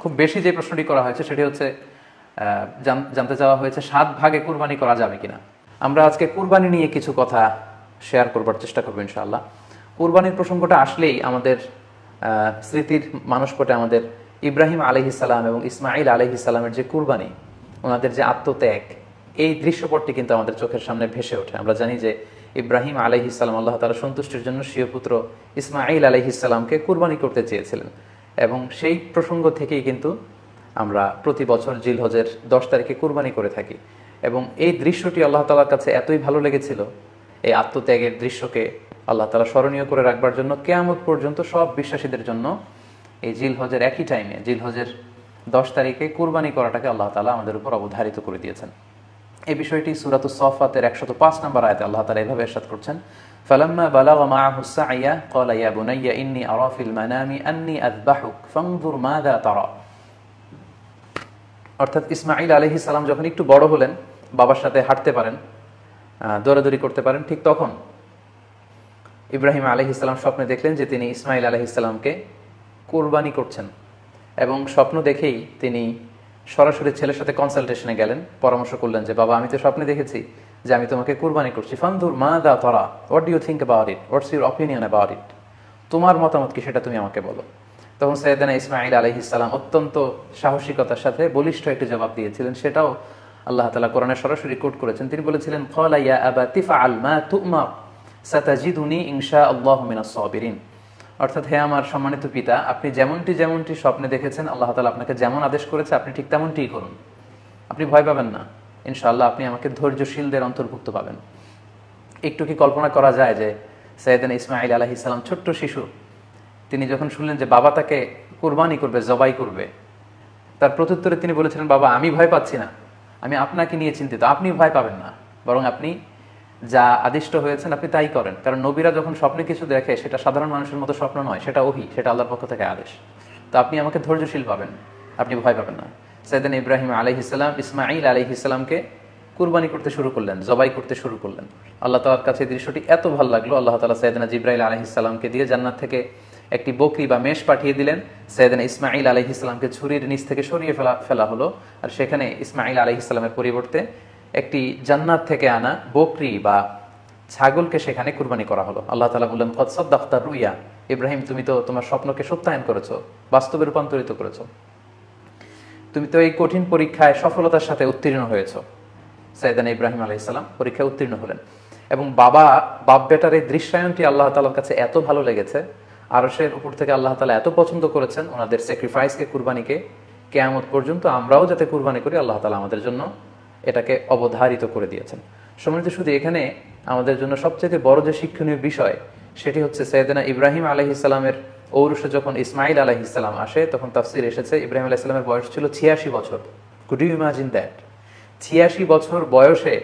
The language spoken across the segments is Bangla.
খুব বেশি যে প্রশ্নটি করা হয়েছে সেটি হচ্ছে জানতে চাওয়া হয়েছে সাত ভাগে কুরবানি করা যাবে কিনা। আমরা আজকে কুরবানি নিয়ে কিছু কথা শেয়ার করবার চেষ্টা করব ইনশাআল্লাহ। কুরবানির প্রসঙ্গটা আসলেই আমাদের স্মৃতির মানসপটে আমাদের ইব্রাহিম আলহিসাল্লাম এবং ইসমাইল আলহিসাল্লামের যে কুরবানি, ওনাদের যে আত্মত্যাগ, এই দৃশ্যপটটি কিন্তু আমাদের চোখের সামনে ভেসে ওঠে। আমরা জানি যে ইব্রাহিম আলহিসাল্লাম আল্লাহ তালা সন্তুষ্টির জন্য স্বীয় পুত্র ইসমাইল আলহিসাল্লামকে কুরবানি করতে চেয়েছিলেন। এবং সেই প্রসঙ্গ থেকেই কিন্তু আমরা প্রতি বছর জিলহজের দশ তারিখে কুরবানি করে থাকি। এবং এই দৃশ্যটি আল্লাহ তালার কাছে এতই ভালো লেগেছিল, এই আত্মত্যাগের দৃশ্যকে আল্লাহ তালা স্মরণীয় করে রাখবার জন্য কেয়ামত পর্যন্ত সব বিশ্বাসীদের জন্য এই জিলহজের একই টাইমে জিলহজের দশ তারিখে কুরবানি করাটাকে আল্লাহ তালা আমাদের উপর অবধারিত করে দিয়েছেন। এই বিষয়টি সুরাতুস সফাতের একশত পাঁচ নম্বর আয়তে আল্লাহ তালা এভাবে এরশাদ করছেন অর্থাৎ ইসমাইল আলহি সালাম যখন একটু বড় হলেন, বাবার সাথে হাঁটতে পারেন দৌড়াদৌড়ি করতে পারেন, ঠিক তখন ইব্রাহিম আলহি ইসলাম স্বপ্নে দেখলেন যে তিনি ইসমাইল আলহি ইসলামকে কোরবানি করছেন এবং স্বপ্ন দেখেই তিনি সরাসরি ছেলের সাথে কনসালটেশনে গেলেন, পরামর্শ করলেন যে, বাবা, আমি তো স্বপ্নে দেখেছি যে আমি তোমাকে কুরবানি করছি। ফান্দুর মা দা তরা what do you think about it what's your opinion about it তোমার মতামত কি সেটা তুমি আমাকে বলো। তখন সৈয়দানা ইসমাইল আলহিসাল্লাম অত্যন্ত সাহসিকতার সাথে বলিষ্ঠ একটি জবাব দিয়েছিলেন। সেটাও আল্লাহ তালা কোরআনে সরাসরি কোট করেছেন। তিনি বলেছিলেন, "ক্বালা ইয়া আবা, তিফআল মা তু'মার, সাতাজিদুনি ইনশা আল্লাহু মিনাস সাবিরিন। অর্থাৎ হে আমার সম্মানিত পিতা, আপনি যেমনটি যেমনটি স্বপ্নে দেখেছেন, আল্লাহ তালা আপনাকে যেমন আদেশ করেছে, আপনি ঠিক তেমনটিই করুন। আপনি ভয় পাবেন না। ইনশাআল্লাহ আপনি আমাকে ধৈর্যশীলদের অন্তর্ভুক্ত পাবেন। একটু কি কল্পনা করা যায় যে সৈয়দান ইসমাইল আলাহি সালাম ছোট্ট শিশু, তিনি যখন শুনলেন যে বাবা তাকে কুরবানি করবে, জবাই করবে, তার প্রত্যুত্তরে তিনি বলেছিলেন, বাবা, আমি ভয় পাচ্ছি না। আমি আপনাকে নিয়ে চিন্তিত। আপনি ভয় পাবেন না। বরং আপনি যা আদিষ্ট হয়েছেন আপনি তাই করেন। কারণ নবীরা যখন স্বপ্নে কিছু দেখে, সেটা সাধারণ মানুষের মতো স্বপ্ন নয়, সেটা ওহি, সেটা আল্লাহর পক্ষ থেকে আদেশ। তো আপনি আমাকে ধৈর্যশীল পাবেন আপনি ভয় পাবেন না। সৈয়দান ইব্রাহিম আলহিসাল্লাম ইসমাইল আলহিসাল্লামকে কুরবানি করতে শুরু করলেন, জবাই করতে শুরু করলেন। আল্লাহ তালার কাছে এই দৃশ্যটি এত ভালো লাগল, আল্লাহ তালা সৈয়দনা জিব্রাইল আলহিসাল্লামকে দিয়ে জান্নাত থেকে একটি বকরি বা মেষ পাঠিয়ে দিলেন। সৈয়দনা ইসমাইল আলহিসাল্লামকে ছুরির নিচ থেকে সরিয়ে ফেলা ফেলা হলো। আর সেখানে ইসমাইল আলহিসাল্লামের পরিবর্তে একটি জান্নাত থেকে আনা বকরি বা ছাগলকে সেখানে কুরবানি করা হলো। আল্লাহ তালা বললেন কৎসদ দাফতার রুইয়া। ইব্রাহিম, তুমি তো তোমার স্বপ্নকে সত্যায়ন করেছ, বাস্তবে রূপান্তরিত করেছ। তুমি তো এই কঠিন পরীক্ষায় সফলতার সাথে উত্তীর্ণ হয়েছ। সাইদান ইব্রাহিম আলাইসাল্লাম পরীক্ষায় উত্তীর্ণ হলেন। এবং বাবা বাপ বেটার এই দৃশ্যায়নটি আল্লাহ তালার কাছে এত ভালো লেগেছে আরসের উপর থেকে আল্লাহ তালা এত পছন্দ করেছেন, ওনাদের স্যাক্রিফাইসকে কুরবানিকে, কেয়ামত পর্যন্ত আমরাও যাতে কুরবানি করি, আল্লাহ তালা আমাদের জন্য এটাকে অবধারিত করে দিয়েছেন। সম্মানিত শুধু এখানে আমাদের জন্য সবচেয়ে বড় যে শিক্ষণীয় বিষয়, সেটি হচ্ছে সৈয়দনা ইব্রাহিম আলহিসাল্লামের ঔরসে যখন ইসমাইল আলহিসাল্লাম আসে, তখন তাফসির এসেছে, ইব্রাহিম আলাইসাল্লামের বয়স ছিল ছিয়াশি বছর। কুড ইউ ইমাজিন দ্যাট ছিয়াশি বছর বয়সে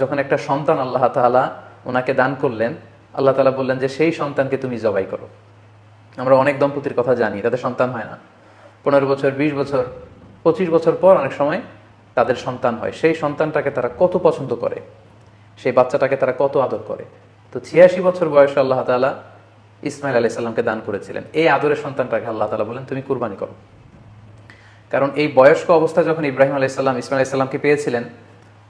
যখন একটা সন্তান আল্লাহ তাআলা ওনাকে দান করলেন, আল্লাহ তাআলা বললেন যে সেই সন্তানকে তুমি জবাই করো। আমরা অনেক দম্পতির কথা জানি, তাদের সন্তান হয় না। পনেরো বছর, বিশ বছর, পঁচিশ বছর পর অনেক সময় তাদের সন্তান হয়। সেই সন্তানটাকে তারা কত পছন্দ করে, সেই বাচ্চাটাকে তারা কত আদর করে। তো ছিয়াশি বছর বয়সে আল্লাহ তাআলা ইসমাইল আলাইহিস সালামকে দান করেছিলেন। এই আদরের সন্তানটাকে আল্লাহ তাআলা বলেন, তুমি কুরবানি করো। কারণ এই বয়স্ক অবস্থায় যখন ইব্রাহিম আলাইসাল্লাম ইসমাইল আলাইসাল্লামকে পেয়েছিলেন,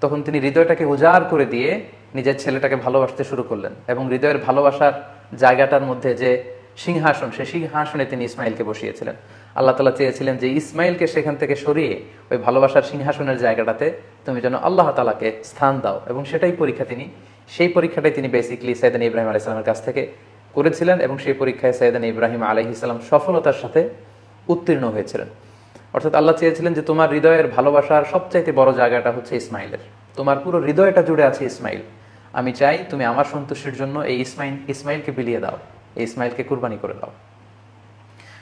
তখন তিনি হৃদয়টাকে উজাড় করে দিয়ে নিজের ছেলেটাকে ভালোবাসতে শুরু করলেন এবং হৃদয়ের ভালোবাসার জায়গাটার মধ্যে যে সিংহাসন, সেই সিংহাসনে তিনি ইসমাইলকে বসিয়েছিলেন। আল্লাহ তালা চেয়েছিলেন যে ইসমাইলকে সেখান থেকে সরিয়ে ওই ভালোবাসার সিংহাসনের জায়গাটাতে তুমি যেন আল্লাহ তালাকে স্থান দাও। এবং সেটাই পরীক্ষা তিনি, সেই পরীক্ষাটাই তিনি বেসিকলি সৈয়দান ইব্রাহিম আলাইসালামের কাছ থেকে করেছিলেন এবং সেই পরীক্ষায় সৈয়দান ইব্রাহিম আলহিসাল্লাম সফলতার সাথে উত্তীর্ণ হয়েছিলেন। অর্থাৎ আল্লাহ চেয়েছিলেন যে তোমার হৃদয়ের ভালোবাসার সবচাইতে বড় জায়গাটা হচ্ছে ইসমাইলের। তোমার পুরো হৃদয়টা জুড়ে আছে ইসমাইল। আমি চাই তুমি আমার সন্তুষ্টির জন্য এই ইসমাইল, ইসমাইলকে বিলিয়ে দাও, এই ইসমাইলকে কুরবানি করে দাও।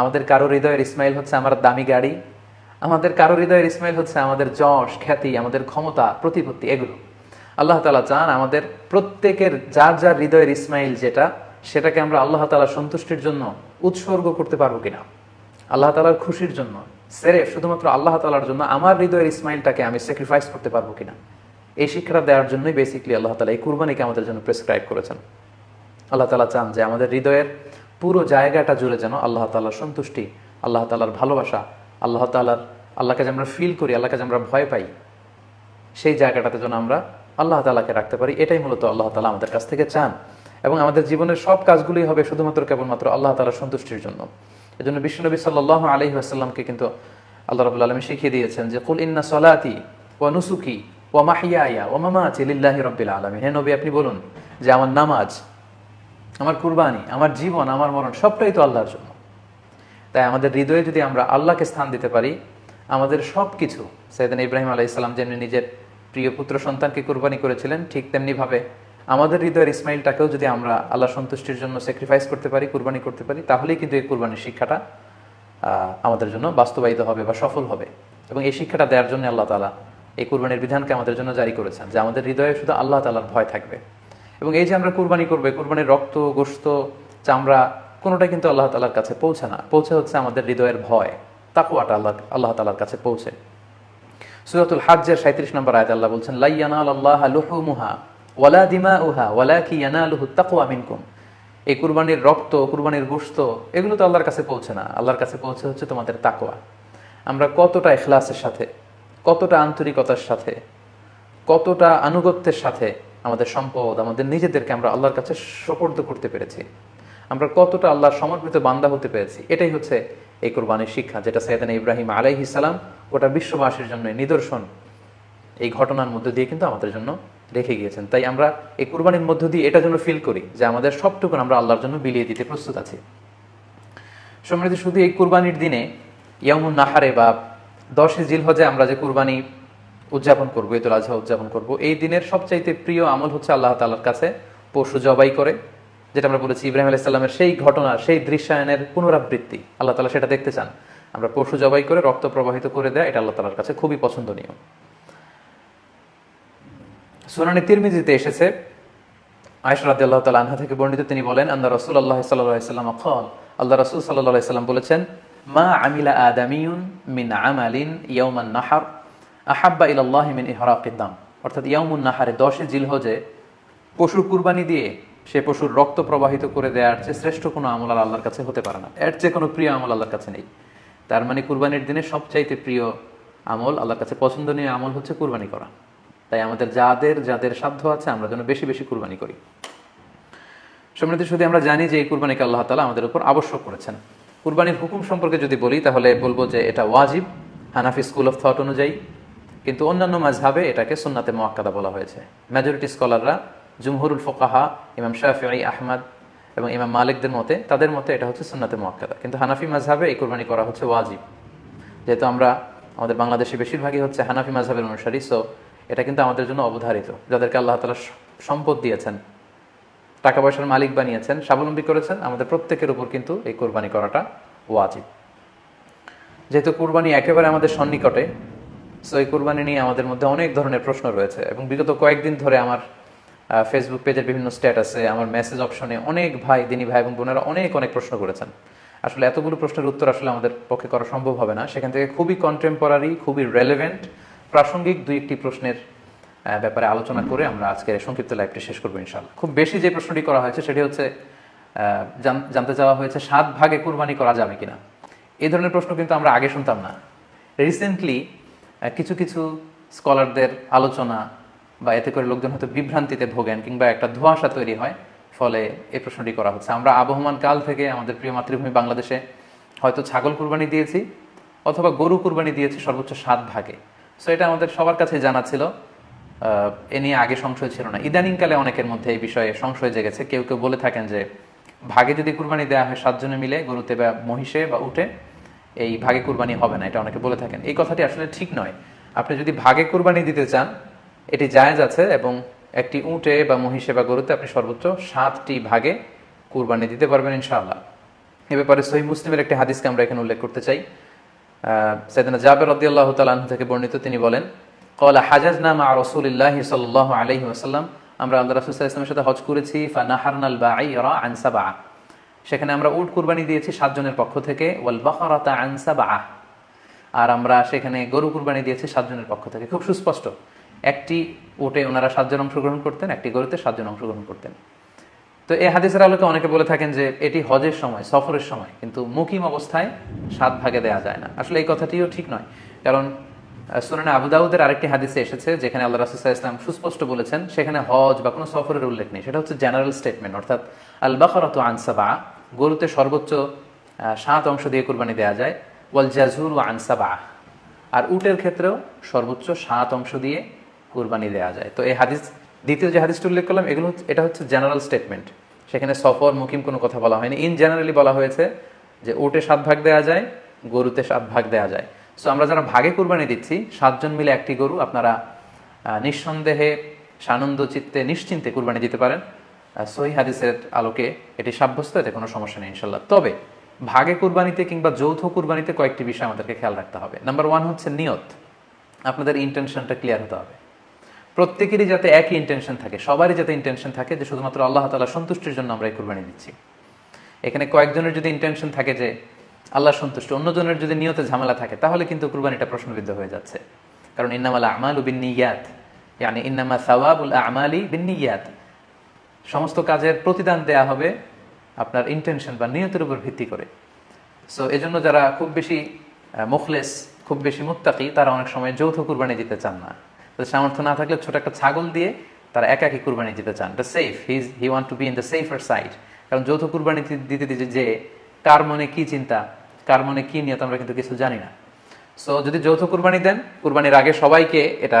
আমাদের কারও হৃদয়ের ইসমাইল হচ্ছে আমার দামি গাড়ি, আমাদের কারও হৃদয়ের ইসমাইল হচ্ছে আমাদের যশ, খ্যাতি, আমাদের ক্ষমতা, প্রতিপত্তি, এগুলো। আল্লাহ তালা চান আমাদের প্রত্যেকের যার যার হৃদয়ের ইসমাইল যেটা, সেটাকে আমরা আল্লাহ তালা সন্তুষ্টির জন্য উৎসর্গ করতে পারব কিনা। আল্লাহ তালার খুশির জন্য, সেরে শুধুমাত্র আল্লাহ তালার জন্য আমার হৃদয়ের ইসমাইলটাকে আমি স্যাক্রিফাইস করতে পারব কিনা। এই শিক্ষাটা দেওয়ার জন্যই বেসিকলি আল্লাহ তালা এই কুরবানিকে আমাদের জন্য প্রেসক্রাইব করেছেন। আল্লাহ তালা চান যে আমাদের হৃদয়ের পুরো জায়গাটা জুড়ে যেন আল্লাহ তালার সন্তুষ্টি, আল্লাহ তালার ভালোবাসা, আল্লাহ তালার আল্লাহকে যে আমরা ফিল করি আল্লাহকে যে আমরা ভয় পাই, সেই জায়গাটাতে যেন আমরা আল্লাহ তালাকে রাখতে পারি। এটাই মূলত আল্লাহ তালা আমাদের কাছ থেকে চান এবং আমাদের জীবনের সব কাজগুলোই হবে শুধুমাত্র কেবলমাত্র আল্লাহ তালার সন্তুষ্টির জন্য। এই জন্য বিশ্বনবী সাল্লাহ আলহি আসাল্লামকে কিন্তু আল্লাহ রবুল্লা আলমী শিখিয়ে দিয়েছেন যে, কুল ইন্না সলাতি ও নুসুকি ও মাহিয়া ও মামা চিল্লাহি রব্বিল আলমী হে নবী, আপনি বলুন যে, আমার নামাজ আমার কুরবানি, আমার জীবন, আমার মরণ, সবটাই তো আল্লাহর জন্য। তাই আমাদের হৃদয়ে যদি আমরা আল্লাহকে স্থান দিতে পারি, আমাদের সব কিছু সৈয়দান ইব্রাহিম আলাহ ইসলাম যেমনি নিজের প্রিয় পুত্র সন্তানকে কুরবানি করেছিলেন, ঠিক তেমনিভাবে আমাদের হৃদয়ের ইসমাইলটাকেও যদি আমরা আল্লাহ সন্তুষ্টির জন্য স্যাক্রিফাইস করতে পারি, কুরবানি করতে পারি, তাহলেই কিন্তু এই কুরবানির শিক্ষাটা আমাদের জন্য বাস্তবায়িত হবে বা সফল হবে। এবং এই শিক্ষাটা দেওয়ার জন্য আল্লাহ তালা এই কুরবানির বিধানকে আমাদের জন্য জারি করেছেন, যে আমাদের হৃদয়ে শুধু আল্লাহ তালার ভয় থাকবে। এবং এই যে আমরা কুরবানি করবে কুরবানির রক্ত গোস্ত চামড়া কোনোটা কিন্তু আল্লাহ তালার কাছে পৌঁছে না। পৌঁছে হচ্ছে আমাদের হৃদয়ের ভয়। তাকুয়াটা আল্লাহ আল্লাহ তালার কাছে পৌঁছে। সুরাতুল হাজ্জের সাঁত্রিশ নম্বর আয়াত আল্লাহ বলছেন লাইয়ানাল আল্লাহ লুহুমুহা ওয়ালা দিমা উহা ওয়ালা কি ইয়ানালুহু তাকওয়া মিনকুম। এই কুরবানির রক্ত, কুরবানির গোশত, এগুলো তো আল্লাহর কাছে পৌঁছে না। আল্লাহর কাছে পৌঁছে হচ্ছে তোমাদের তাকওয়া। আমরা কতটা ইখলাসের সাথে, কতটা আন্তরিকতার সাথে, কতটা আনুগত্যের সাথে আমাদের সম্পদ, আমাদের নিজেদেরকে আমরা আল্লাহর কাছে সোপর্দ করতে পেরেছি। আমরা কতটা আল্লাহর সমর্পিত বান্দা হতে পেরেছি, এটাই হচ্ছে এই কোরবানির শিক্ষা, যেটা সৈয়দান ইব্রাহিম আলাইহিস সালাম ওটা বিশ্ববাসীর জন্য নিদর্শন। এই ঘটনার মধ্য দিয়ে কিন্তু আমাদের জন্য রেখে গিয়েছেন। তাই আমরা এই কুরবানির মধ্য দিয়ে এটা জন্য ফিল করি, যে আমাদের সবটুকুন আমরা আল্লাহর জন্য বিলিয়ে দিতে প্রস্তুত আছি। সমৃদ্ধ শুধু এই কুরবানির দিনে ইয়ামুন নাহারে বা দশে জিলহজে আমরা যে কুরবানি উদযাপন করব ঈদুল আজহা উদযাপন করব। এই দিনের সবচাইতে প্রিয় আমল হচ্ছে আল্লাহ তাআলার কাছে পশু জবাই করে, যেটা আমরা বলেছি ইব্রাহিম আলাইসাল্লামের সেই ঘটনা, সেই দৃশ্যায়নের পুনরাবৃত্তি। আল্লাহ তালা সেটা দেখতে চান। আমরা পশু জবাই করে রক্ত প্রবাহিত করে দেয়, এটা আল্লাহ তালার কাছে খুবই পছন্দনীয়। সুনানি তিরমিজিতে এসেছে আয়সা রাদি আল্লাহ তালা আনহা থেকে বর্ণিত, তিনি বলেন আল্লাহ রসুল আল্লাহ সাল্লাম কল আল্লাহ রসুল সাল্লাহ সাল্লাম বলেছেন, মা আমিলা আদামিউন মিন আমালিন ইয়াউমান নাহার। আহাব্বা ইলাল্লাহ মিন ইহরাকিদ্দাম অর্থাৎ ইয়াউমুন নাহারে দশে জিলহজে পশুর কুরবানি দিয়ে সে পশুর রক্ত প্রবাহিত করে দেওয়ার চেয়ে শ্রেষ্ঠ কোনো আমল আল্লাহর কাছে হতে পারে না। এর চেয়ে কোনো প্রিয় আমল আল্লাহর কাছে নেই। তার মানে কুরবানির দিনে সবচাইতে প্রিয় আমল আল্লাহর কাছে পছন্দনীয় আমল হচ্ছে কুরবানি করা। তাই আমাদের যাদের যাদের সাধ্য আছে, আমরা যেন বেশি বেশি কুরবানি করি। সমৃদ্ধি শুধু আমরা জানি যে এই কুরবানিকে আল্লাহ তালা আমাদের উপর আবশ্যক করেছেন। কুরবানির হুকুম সম্পর্কে যদি বলি, তাহলে বলব যে এটা ওয়াজিব। হানাফি স্কুল অফ থট অনুযায়ী কিন্তু অন্যান্য মাঝহাবে এটাকে সুন্নাতে মোয়াক্কাদা বলা হয়েছে। মেজরিটি স্কলাররা জুমহুরুল ফোকাহা ইমাম শাহি আহমদ এবং ইমাম মালিকদের মতে, তাদের মতে এটা হচ্ছে সুন্নাতে মোয়াক্কাদা কিন্তু হানাফি মাঝহাবে এই কুরবানি করা হচ্ছে ওয়াজিব। যেহেতু আমরা, আমাদের বাংলাদেশে বেশিরভাগই হচ্ছে হানাফি মাঝহাবের অনুসারী সো এটা কিন্তু আমাদের জন্য অবধারিত। যাদেরকে আল্লাহ তালা সম্পদ দিয়েছেন টাকা পয়সার মালিক বানিয়েছেন, স্বাবলম্বী করেছেন, আমাদের প্রত্যেকের উপর কিন্তু এই কোরবানি করাটা ওয়াজিব। যেহেতু কোরবানি একেবারে আমাদের সন্নিকটে সো এই কোরবানি নিয়ে আমাদের মধ্যে অনেক ধরনের প্রশ্ন রয়েছে এবং বিগত কয়েকদিন ধরে আমার ফেসবুক পেজের বিভিন্ন স্ট্যাটাসে আমার মেসেজ অপশনে অনেক ভাই, দিনী ভাই এবং বোনেরা অনেক অনেক প্রশ্ন করেছেন। আসলে এতগুলো প্রশ্নের উত্তর আসলে আমাদের পক্ষে করা সম্ভব হবে না। সেখান থেকে খুবই কন্টেম্পোরারি খুবই রেলেভেন্ট প্রাসঙ্গিক দুই একটি প্রশ্নের ব্যাপারে আলোচনা করে আমরা আজকের সংক্ষিপ্ত লাইভটি শেষ করব ইনশাল্লাহ খুব বেশি যে প্রশ্নটি করা হয়েছে সেটি হচ্ছে জানতে চাওয়া হয়েছে সাত ভাগে কুরবানি করা যাবে কিনা। এই ধরনের প্রশ্ন কিন্তু আমরা আগে শুনতাম না। রিসেন্টলি কিছু কিছু স্কলারদের আলোচনা বা এতে করে লোকজন হয়তো বিভ্রান্তিতে ভোগেন কিংবা একটা ধোঁয়াশা তৈরি হয়, ফলে এই প্রশ্নটি করা হচ্ছে। আমরা আবহমান কাল থেকে আমাদের প্রিয় মাতৃভূমি বাংলাদেশে হয়তো ছাগল কুরবানি দিয়েছি অথবা গরু কুরবানি দিয়েছি সর্বোচ্চ সাত ভাগে। সো এটা আমাদের সবার কাছে জানা ছিল। এ নিয়ে আগে সংশয় ছিল না। ইদানিংকালে অনেকের মধ্যে এই বিষয়ে সংশয় জেগেছে। কেউ কেউ বলে থাকেন যে, ভাগে যদি কুরবানি দেওয়া হয় সাতজনে মিলে গরুতে বা মহিষে বা উঠে এই ভাগে কুরবানি হবে না, এটা অনেকে বলে থাকেন। এই কথাটি আসলে ঠিক নয়। আপনি যদি ভাগে কুরবানি দিতে চান, এটি জায়েজ আছে এবং একটি উটে বা মহিষে বা গরুতে আপনি সর্বোচ্চ সাতটি ভাগে কুরবানি দিতে পারবেন ইনশাআল্লাহ। এ ব্যাপারে সহি মুসলিমের একটি হাদিসকে আমরা এখানে উল্লেখ করতে চাই। সৈয়দনা জাবের থেকে বর্ণিত তিনি বলেন কলা হাজাজ নামা রসুলিল্লাহ সাল্লাহ আলহি আসাল্লাম আমরা আল্লাহ রাসুল ইসলামের সাথে হজ করেছি, ফানাহারনাল বা আনসাবা সেখানে আমরা উট কুরবানি দিয়েছি সাতজনের পক্ষ থেকে। ওয়াল বাকারাতা আনসাবা আর আমরা সেখানে গরু কুরবানি দিয়েছি সাতজনের পক্ষ থেকে। খুব সুস্পষ্ট। একটি উটে ওনারা সাতজন অংশগ্রহণ করতেন, একটি গরুতে সাতজন অংশগ্রহণ করতেন। তো এই হাদিসের আলোকে অনেকে বলে থাকেন যে এটি হজের সময়, সফরের সময়, কিন্তু মুকিম অবস্থায় সাত ভাগে দেওয়া যায় না। আসলে এই কথাটিও ঠিক নয়। কারণ সুনানে আবু দাউদের আরেকটি হাদিসে এসেছে, যেখানে আল্লাহ রাসুল্লাহ ইসলাম সুস্পষ্ট বলেছেন, সেখানে হজ বা কোনো সফরের উল্লেখ নেই। সেটা হচ্ছে জেনারেল স্টেটমেন্ট অর্থাৎ আল বাকরাত আনসাবা গরুতে সর্বোচ্চ সাত অংশ দিয়ে কোরবানি দেওয়া যায়। ওয়াল জাজুর ও আনসাবা আর উটের ক্ষেত্রেও সর্বোচ্চ সাত অংশ দিয়ে কুরবানি দেওয়া যায়। তো এই হাদিস, দ্বিতীয় যে হাদিসটি উল্লেখ করলাম, এগুলো এটা হচ্ছে জেনারেল স্টেটমেন্ট। সেখানে সফর, মুকিম কোনো কথা বলা হয়নি। ইন জেনারেলি বলা হয়েছে যে উটে সাত ভাগ দেওয়া যায়, গরুতে সাত ভাগ দেওয়া যায়। সো আমরা যারা ভাগে কুরবানি দিচ্ছি, সাতজন মিলে একটি গরু আপনারা নিঃসন্দেহে সানন্দ চিত্তে নিশ্চিন্তে কোরবানি দিতে পারেন। সহি হাদিসের আলোকে এটি সাব্যস্ত, এতে কোনো সমস্যা নেই ইনশাল্লাহ তবে ভাগে কুরবানিতে কিংবা যৌথ কুরবানিতে কয়েকটি বিষয় আমাদেরকে খেয়াল রাখতে হবে। নাম্বার ওয়ান হচ্ছে নিয়ত। আপনাদের ইন্টেনশনটা ক্লিয়ার হতে হবে। প্রত্যেকেরই যাতে একই ইন্টেনশন থাকে, সবারই যাতে ইন্টেনশন থাকে যে শুধুমাত্র আল্লাহ তালা সন্তুষ্টির জন্য আমরা এই কুরবানি দিচ্ছি। এখানে কয়েকজনের যদি ইন্টেনশন থাকে যে আল্লাহ সন্তুষ্ট, অন্যজনের যদি নিয়তে ঝামেলা থাকে, তাহলে কিন্তু কুরবানিটা প্রশ্নবিদ্ধ হয়ে যাচ্ছে। কারণ ইন্নামাল আমাল বিন নিয়াত yani ইন্নামা সাওয়াবুল আমালি বিন নিয়াত। সমস্ত কাজের প্রতিদান দেয়া হবে আপনার ইন্টেনশন বা নিয়তের উপর ভিত্তি করে। সো এজন্য যারা খুব বেশি মুখলেস, খুব বেশি মুত্তাকি, তারা অনেক সময় যৌথ কুরবানি দিতে চান না। তাদের সামর্থ্য না থাকলে ছোট একটা ছাগল দিয়ে তারা একাকি কুরবানি দিতে চান। এটা safe his he want to be in the safer side কারণ যৌথ কুরবানি দিতে দিতে যে কার মনে কি চিন্তা, কার মনে কি নিয়ত, আমরা কিন্তু কিছু জানি না। সো যদি যৌথ কুরবানি দেন, কুরবানির আগে সবাইকে এটা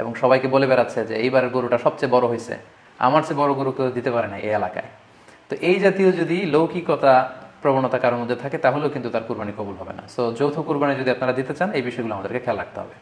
এবং সবাইকে বলে বেড়াচ্ছে যে এইবারের গরুটা সবচেয়ে বড় হয়েছে। আমার চেয়ে বড় গরু কেউ দিতে পারে না এই এলাকায়। তো এই জাতীয় যদি লৌকিকতা প্রবণতা কারোর মধ্যে থাকে, তাহলেও কিন্তু তার কুরবানি কবুল হবে না। সো যৌথ কুরবানি যদি আপনারা দিতে চান, এই বিষয়গুলো আমাদেরকে খেয়াল রাখতে হবে।